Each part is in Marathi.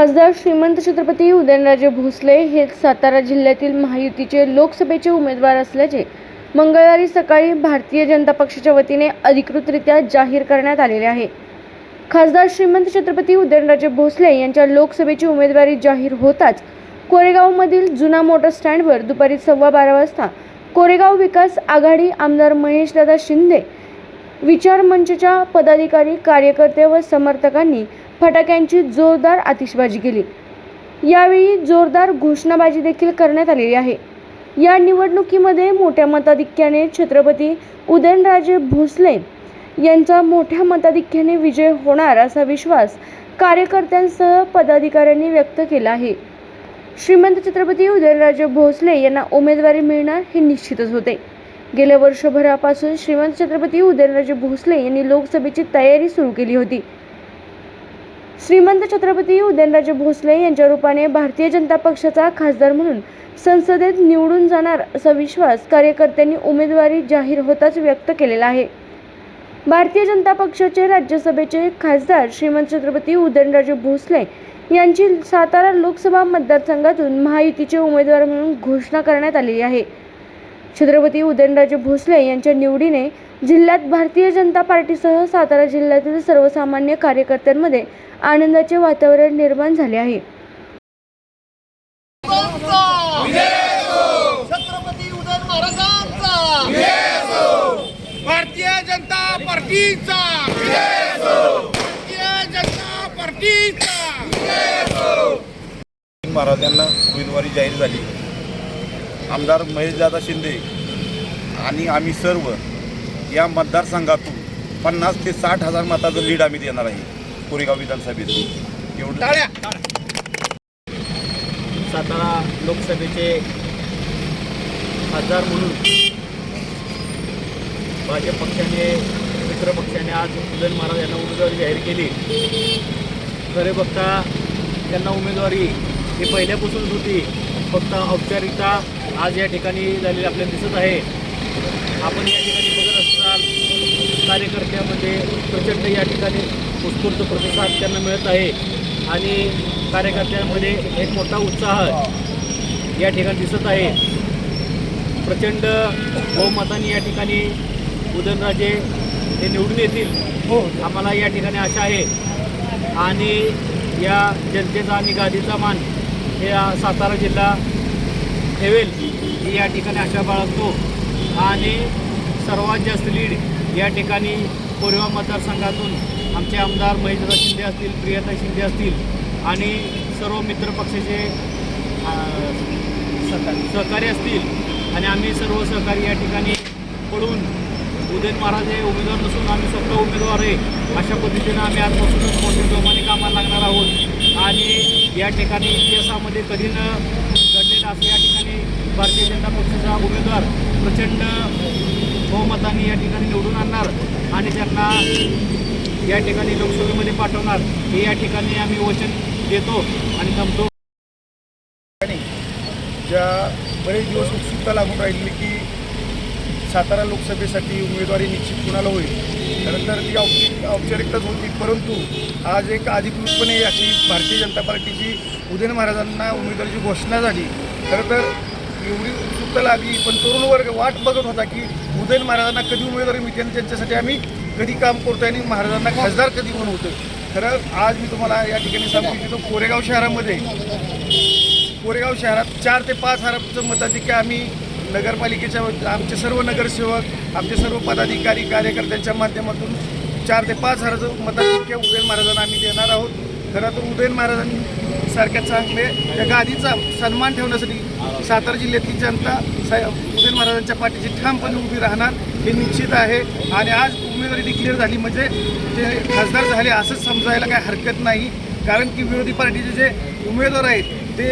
खासदार श्रीमंत छत्रपती उदयनराजे भोसले हे सातारा जिल्ह्यातील महायुतीचे लोकसभेचे उमेदवार असल्याचे मंगळवारी सकाळी भारतीय जनता पक्षाच्या वतीने अधिकृतरित्या जाहीर करण्यात आलेले आहे. खासदार श्रीमंत छत्रपती उदयनराजे भोसले यांच्या लोकसभेची उमेदवारी जाहीर होताच कोरेगावमधील जुना मोटर स्टँडवर दुपारी सव्वा बारा वाजता कोरेगाव विकास आघाडी आमदार महेशदादा शिंदे विचार मंचच्या पदाधिकारी कार्यकर्ते व समर्थकांनी फटाक्यांची जोरदार आतिषबाजी केली. यावेळी जोरदार घोषणाबाजी देखील करण्यात आलेली आहे. या निवडणुकीमध्ये मोठ्या मताधिक्याने छत्रपती उदयनराजे भोसले यांचा मोठ्या मताधिक्याने विजय होणार असा विश्वास कार्यकर्त्यांसह पदाधिकाऱ्यांनी व्यक्त केला आहे. श्रीमंत छत्रपती उदयनराजे भोसले यांना उमेदवारी मिळणार हे निश्चितच होते. गेल्या वर्षभरापासून श्रीमंत छत्रपती उदयनराजे भोसले यांनी लोकसभेची तयारी सुरू केली होती. श्रीमंत छत्रपती उदयनराजे भोसले यांच्या रूपाने भारतीय जनता पक्षाचा खासदार म्हणून संसदेत निवडून जाणार असा विश्वास कार्यकर्त्यांनी उमेदवारी जाहीर होताच व्यक्त केलेला आहे. भारतीय जनता पक्षाचे राज्यसभेचे खासदार श्रीमंत छत्रपती उदयनराजे भोसले यांची सातारा लोकसभा मतदारसंघातून महायुतीचे उमेदवार म्हणून घोषणा करण्यात आलेली आहे. छत्रपती उदयनराजे भोसले यांच्या निवडीने जिल्ह्यात भारतीय जनता पार्टीसह सातारा जिल्ह्यातील सर्वसामान्य कार्यकर्त्यांमध्ये आनंदाचे वातावरण निर्माण झाले आहे. छत्रपती उदयन महाराजांचा. भारतीय जनता पार्टीचा. भारतीय जनता पार्टीचा. महाराज यांना उमेदवारी जाहीर झाली. आमदार महेशदादा शिंदे आणि आम्ही सर्व या मतदारसंघातून पन्नास ते साठ हजार मताचं लीड आम्ही देणार आहे कोरेगाव विधानसभेतून एवढं. टाळ्या! सातारा लोकसभेचे खासदार म्हणून भाजप पक्षाने मित्र पक्षाने आज उदयन महाराज यांना उमेदवारी जाहीर केली. खरे बघता त्यांना उमेदवारी ही पहिल्यापासूनच होती. फक्त औपचारिकता आज या ठिकाणी झालेली आपल्याला दिसत आहे. आपण या ठिकाणी बघत असाल कार्यकर्त्यामध्ये प्रचंड या ठिकाणी उत्स्फूर्त प्रतिसाद त्यांना मिळत आहे. आणि कार्यकर्त्यांमध्ये एक मोठा उत्साह या ठिकाणी दिसत आहे. प्रचंड बहुमताने या ठिकाणी उदयनराजे हे निवडून येतील हो. आम्हाला या ठिकाणी आशा आहे. आणि या जनतेचा आणि गादीचा मान हे सातारा जिल्हा ठेवेल. ही या ठिकाणी आशा बाळगतो. आणि सर्वात जास्त लीड या ठिकाणी कोरेगाव मतदारसंघातून आमचे आमदार महेंद्र शिंदे असतील प्रियता शिंदे असतील आणि सर्व मित्रपक्षाचे सहकारी सहकारी असतील. आणि आम्ही सर्व सहकारी या ठिकाणी पडून उदयन महाराज हे उमेदवार नसून आम्ही स्वतः उमेदवार आहे. अशा पद्धतीनं आम्ही आजपासूनच मोठ्या जोमाने कामाला लागणार आहोत. आणि या ठिकाणी इतिहासामध्ये कधी न घडलेलं असं या ठिकाणी भारतीय जनता पक्षाचा उमेदवार प्रचंड बहुमताने या ठिकाणी निवडून आणणार आणि त्यांना या ठिकाणी लोकसभेमध्ये पाठवणार हे या ठिकाणी आम्ही वचन देतो आणि थांबतो. ज्या बरेच दिवस उत्सुकता लागून राहिली की सातारा लोकसभेसाठी उमेदवारी निश्चित कुणाला होईल खरंतर ती औपचारिक औपचारिकताच होती परंतु आज एक अधिकृतपणे अशी भारतीय जनता पार्टीची उदयन महाराजांना उमेदवारीची घोषणा झाली. खरं तर एवढी उत्सुकता लागली पण तरुण वर्ग वाट बघत होता की उदयन महाराजांना कधी उमेदवारी मिळते आणि त्यांच्यासाठी आम्ही कधी काम करतोय आणि महाराजांना खासदार कधी बनवतोय खरं आज मी तुम्हाला या ठिकाणी सांगू इच्छितो कोरेगाव शहरामध्ये कोरेगाव शहरात चार ते पाच हजाराचं मताधिक्य आम्ही नगरपालिकेच्या आमचे सर्व नगरसेवक आमचे सर्व पदाधिकारी कार्यकर्त्यांच्या माध्यमातून चार ते पाच हजाराचं मताधिक्य उदयन महाराजांना आम्ही देणार आहोत. खरं तर उदयन महाराजांसारख्या चांगले त्या गादीचा सन्मान ठेवण्यासाठी सातारा जिल्ह्यातील जनता सा उदयन महाराजांच्या पाठीची ठामपणे उभी राहणार हे निश्चित आहे. आणि आज उमेदवारी डिक्लेअर झाली म्हणजे ते खासदार झाले असंच समजायला काही हरकत नाही. कारण की विरोधी पार्टीचे जे उमेदवार आहेत ते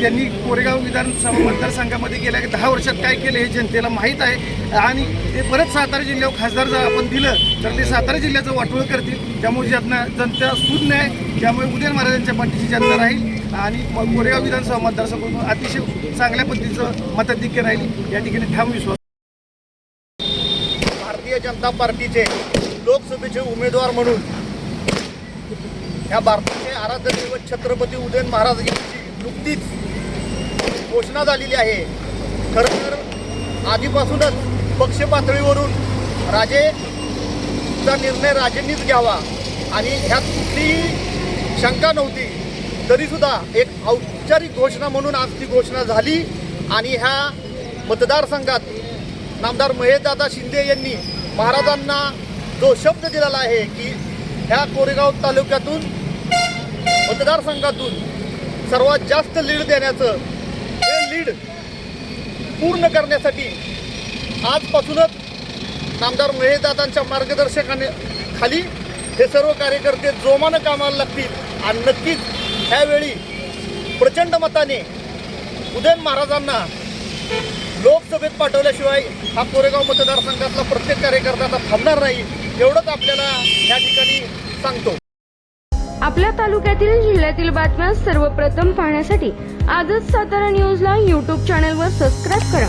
त्यांनी कोरेगाव विधानसभा मतदारसंघामध्ये गेल्या दहा वर्षात काय केलं हे जनतेला माहीत आहे. आणि ते परत सातारा जिल्ह्यावर खासदार जर आपण दिलं तर ते सातारा जिल्ह्याचं वाटोळ करतील. त्यामुळे ज्यांना जनता शून्य आहे त्यामुळे उदयन महाराजांच्या पाठीची जनता राहील आणि कोरेगाव विधानसभा मतदारसंघातून अतिशय चांगल्या पद्धतीचं मताधिक्य राहील. या ठिकाणी ठाम विश्वास. भारतीय जनता पार्टीचे लोकसभेचे उमेदवार म्हणून ह्या भारताचे आराध्य दैवत छत्रपती उदयन महाराज यांची नुकतीच घोषणा झालेली आहे. खरं तर आधीपासूनच पक्ष पातळीवरून राजेचा निर्णय राजेंनीच घ्यावा आणि ह्यात कुठलीही शंका नव्हती तरीसुद्धा एक औपचारिक घोषणा म्हणून आज ती घोषणा झाली आणि ह्या मतदारसंघात नामदार महेशदादा शिंदे यांनी महाराजांना जो शब्द दिलेला आहे की ह्या कोरेगाव तालुक्यातून मतदारसंघातून सर्वात जास्त लीड देण्याचं हे लीड पूर्ण करण्यासाठी आजपासूनच नामदार महेशदादांच्या मार्गदर्शकाने खाली हे सर्व कार्यकर्ते जोमानं कामाला लागतील. आणि नक्कीच ह्यावेळी प्रचंड मताने उदयन महाराजांना लोकसभेत पाठवल्याशिवाय हा कोरेगाव मतदारसंघातला प्रत्येक कार्यकर्ता थांबणार नाही एवढंच आपल्याला या ठिकाणी सांगतो. आपल्या तालुक्यातील जिल्ह्यातील बातम्या सर्वप्रथम पाहण्यासाठी आजच सातारा न्यूजला यूट्यूब चॅनलवर सबस्क्राईब करा.